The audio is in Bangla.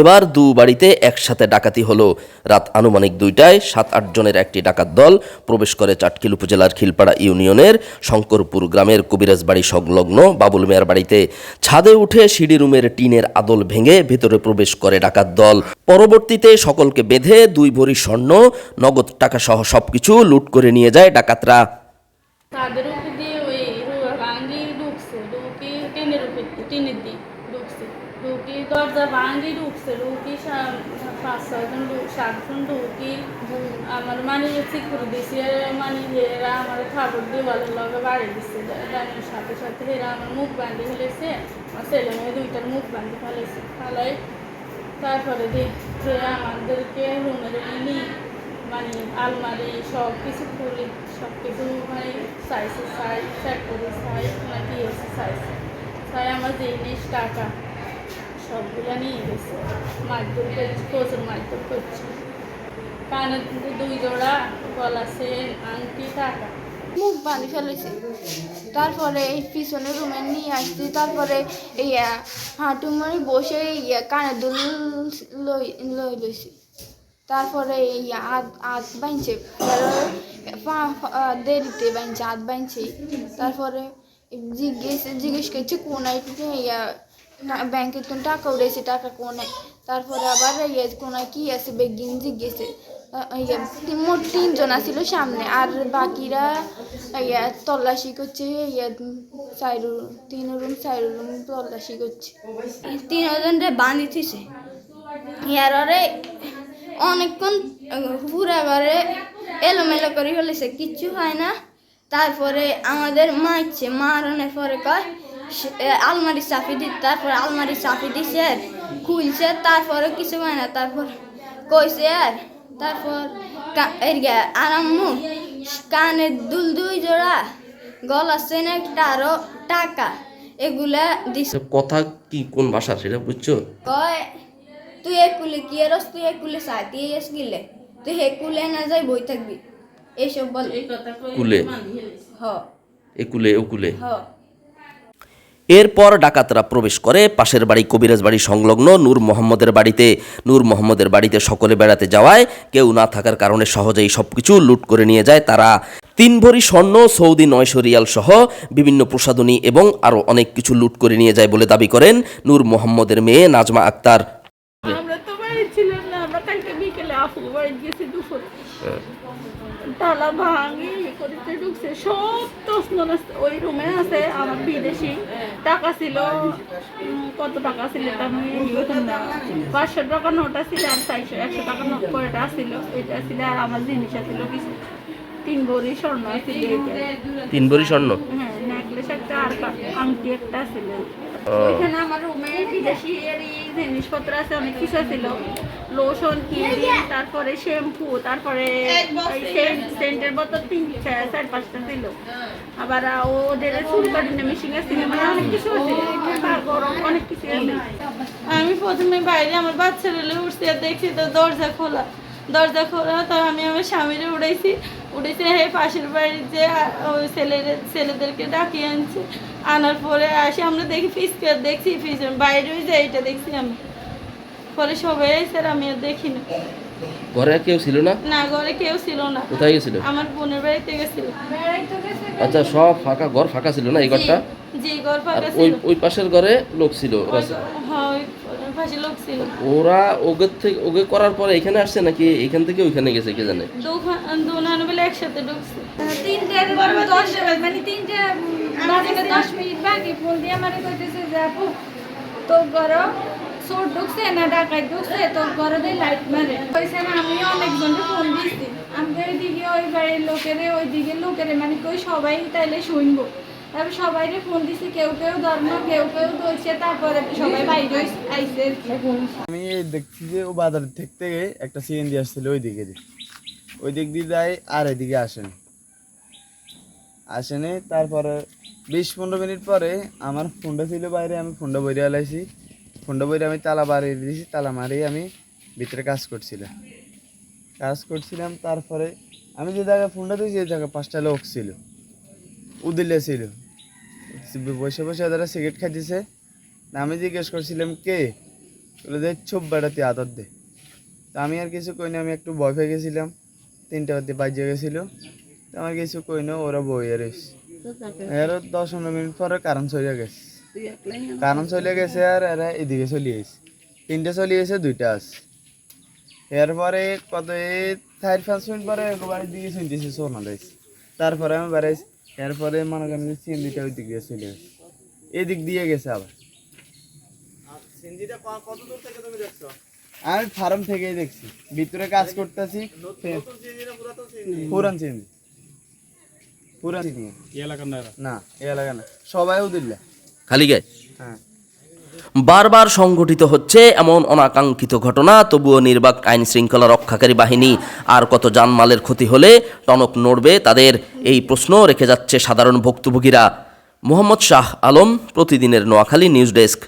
এবার দু বাড়িতে একসাথে ডাকাতি হলো। রাত আনুমানিক দুইটায় সাত, আট জনের একটি ডাকাত দল প্রবেশ করে চাটকিল উপজেলার খিলপাড়া ইউনিয়নের শঙ্করপুর গ্রামের কবিরাজ বাড়ি সংলগ্ন বাবুল মেয়ার বাড়িতে। ছাদে উঠে সিঁড়ি রুমের টিনের আদল ভেঙে ভেতরে প্রবেশ করে ডাকাত দল। পরবর্তীতে সকলকে বেঁধে দুই ভরি স্বর্ণ, নগদ টাকা সহ সবকিছু লুট করে নিয়ে যায় ডাকাতরা তাদের উপর দিয়ে ওই রুয়া ভাঙ্গি ঢুকছে ঢুকি টিনের উপর টিনের দিক ঢুকছে ঢুকি দরজা ভাঙ্গি ঢুকছে ঢুকি পাঁচ ছয়জন সাতজন ঢুকি আমার মানে ঠিক করে দিয়েছি মানে এরা আমার দিয়ে ভালো লগে বাড়ি দিচ্ছে জানার সাথে সাথে এরা আমার মুখ বান্ধি ফেলেছে আমার ছেলে মেয়ে দুইটার মুখ বান্ধি ফেলেছে ফালাই তারপরে দেখছে আমাদেরকে রুমের নিয়ে মানে আলমারি সব কিছু খুলে সব কিছু মানে চাইছে চাই চেক করে চাই না দিয়েছে চাইছে চাই আমার জিনিস টাকা সবগুলো নিয়ে গেছে। মারধর করছে প্রচুর মারধর করছে। কানে দুই জোড়া গলা সেন আংটি টাকা মুখ বাঁধি ফেলেছে। তারপরে এই পিছনের রুমে নিয়ে আসছি। তারপরে এই হাঁটু মারি বসে কানের দুল লই লই লইছি। তারপরে এই পা- পা- আহ, দেরিতে বাইনছে আধ বাইনছে তারপরে জিজ্ঞেস জিজ্ঞেস করছে কোনায় ব্যাংকের তো টাকা উঠেছে টাকা কোনায় তারপরে আবার ইয়ে কোনায় কি আছে, বেগিন জিজ্ঞেসে। ইয়ে মোট তিনজন আছিল সামনে, আর বাকিরা ইয়া, তল্লাশি করছে, ইয়া চাইরু তিন রুম চার রুম তল্লাশি করছে। তিনজন রে বাঁধি থিছে ইয়ারে অনেকক্ষণ পুরা ঘরে এলোমেলো করে ফেলেছে, কিচ্ছু হয় না। তারপরে আমাদের মারছে মারনের পরে কয় আলমারি চাপি দি তারপরে আলমারি চাপি দিছে খুলছে তারপরে কিছু হয় না তারপর কইছে আর তারপর কা- এর গে আরাম্মু কানে দুল দুই জোড়া গলা চেন একটা আরও টাকা এগুলা দিছে। কথা কি কোন ভাষা সেটা বুঝছ? কয় তুই এক কুলে কি এরস তুই এক কুলে সাথে এস গিলে তুই হে কুলে না যাই বই থাকবি? এইসব বল এই কথা কই কুলে। হ। একুলে ওকুলে হ। এরপর ডাকাতরা প্রবেশ করে পাশের বাড়ি কবিরাজ বাড়ি সংলগ্ন নূর মোহাম্মদের বাড়িতে। নূর মোহাম্মদের বাড়িতে সকলে বেড়াতে যাওয়ায় কেউ না থাকার কারণে সহজেই সব কিছু লুট করে নিয়ে যায় তারা। তিন ভরি স্বর্ণ, সৌদি নয়শো রিয়াল সহ বিভিন্ন প্রসাধনী এবং আরও অনেক কিছু লুট করে নিয়ে যায় বলে দাবি করেন নূর মোহাম্মদের মেয়ে নাজমা আক্তার। আমরা তো ছিলাম না, আমরা কালকে বিকেলে গেছি দুপুরে। তালা ভাঙি করিতে ঢুকছে সব তসনস ওই রুমে আছে আমার বিদেশি। টাকা ছিল কত টাকা ছিল আমি না। পাঁচশো টাকা নোটা ছিল আর চারশো একশো টাকা নোট কয়টা ছিল এটা ছিল আর আমার জিনিস ছিল কিছু। তিন ভরি স্বর্ণ ছিল। তিন ভরি স্বর্ণ? হ্যাঁ নেকলেস একটা আর আংটি একটা ছিল ওইখানে আমার রুমে বিদেশি জিনিসপত্র আছে, অনেক কিছু লোশন ক্রিম তারপরে শ্যাম্পু তারপরে সেন্ট সেন্টের বোতল তিন চার পাঁচটা ছিল। আবার ওদের চুল কাটিনে মেশিন ছিল মানে অনেক কিছু আছে। গরম অনেক কিছু আছে। আমি প্রথমে বাইরে আমার বাচ্চারা উঠছি আর দেখছি তো দরজা খোলা। দরজা খোলা, তো আমি আমার স্বামীরে উড়াইছি উড়েছি হে পাশের বাড়ির যে ছেলের ছেলেদেরকে ডাকিয়ে আনছে। আনার পরে আসে আমরা দেখি ফিস দেখছি ফিস বাইরে হয়ে যায় এইটা দেখছি আমি। পরে সবাই স্যার আমি আর দেখি না। ঘরে কেউ ছিল না? না ঘরে কেউ ছিল না। কোথায় গেছিল? আমার বোনের বাড়িতে গেছিল। আচ্ছা সব ফাঁকা ঘর ফাঁকা ছিল না এই ঘরটা? জি ঘর ফাঁকা ছিল। ওই পাশের ঘরে লোক ছিল হ্যাঁ পাশে লোক ছিল। ওরা ওগে থেকে ওগে করার পরে এখানে আসছে নাকি এখান থেকে ওইখানে গেছে কে জানে? দোকান দোকান বলে একসাথে ঢুকছে। তিনটে দশ মানে তিনটে বাজে দশ মিনিট বাকি। ফোন দিয়ে আমার কইতেছে যে আপু তোর ঘর চোর ঢুকছে না ডাকাই ঢুকছে তোর ঘরে দিয়ে লাইট মারে। কইছে না আমি অনেকজনকে ফোন দিছি। আমি ওইদিকে ওই বাড়ির লোকেরে ওই দিকে লোকেরে মানে কই সবাই তাইলে শুনব। তারপর ফোন দিছি, কেউ কেউ ধর্ম, কেউ কেউ ধরছে তারপরে সবাই বাইরে আইসে আমি দেখছি যে ও বাজার থেকে থেকে একটা সিএনজি আসছিল ওই দিকে ওই দিক দিয়ে যায় আর এদিকে আসেন। আসেনি তারপরে বিশ পনেরো মিনিট পরে আমার ফোনটা ছিল বাইরে, আমি ফোনটা বইরে আলাইছি ফোনটা বইরে আমি তালা বাড়িয়ে দিয়েছি তালা মারিয়ে আমি ভিতরে কাজ করছিলাম। কাজ করছিলাম, তারপরে আমি যে জায়গায় ফোনটা দিয়েছি যে জায়গায় পাঁচটা লোক ছিল। উদিলে ছিল বসে বসে তারা সিগারেট খাইতেছে। আমি জিজ্ঞেস করছিলাম, কে? বলে যে চুপ বেড়াতে আদর দে। তা আমি আর কিছু কই না, আমি একটু ভয় পেয়ে গেছিলাম। তিনটা বাজে বাজে গেছিল। তা আমার কিছু কই না, ওরা বইয়ে রয়েছে এর দশ পনেরো মিনিট পরে কারণ চলে গেছে। কারণ চলে গেছে আর এরা এদিকে চলে গেছে তিনটে চলে গেছে দুইটা আছে। এরপরে কত, এই চার পাঁচ মিনিট পরে একবার দিকে শুনতেছি, সোনা দিয়েছে তারপরে আমি বেড়াইছি। এরপরে মনে করেন যে চিন্দিটা ওই দিক দিয়ে চলে গেছে এদিক দিয়ে গেছে আবার। আমি ফার্ম থেকেই দেখছি। ভিতরে কাজ করতেছি পুরান পুরান চিন্দি না এই এলাকা না। সবাই উদিল্লা খালি গায়ে হ্যাঁ। বারবার সংঘটিত হচ্ছে এমন অনাকাঙ্ক্ষিত ঘটনা তবুও নির্বাক আইন শৃঙ্খলা রক্ষাকারী বাহিনী আর কত জানমালের ক্ষতি হলে টনক নড়বে তাদের এই প্রশ্ন রেখে যাচ্ছে সাধারণ ভুক্তভোগীরা। মোহাম্মদ শাহ আলম প্রতিদিনের নোয়াখালী নিউজ ডেস্ক।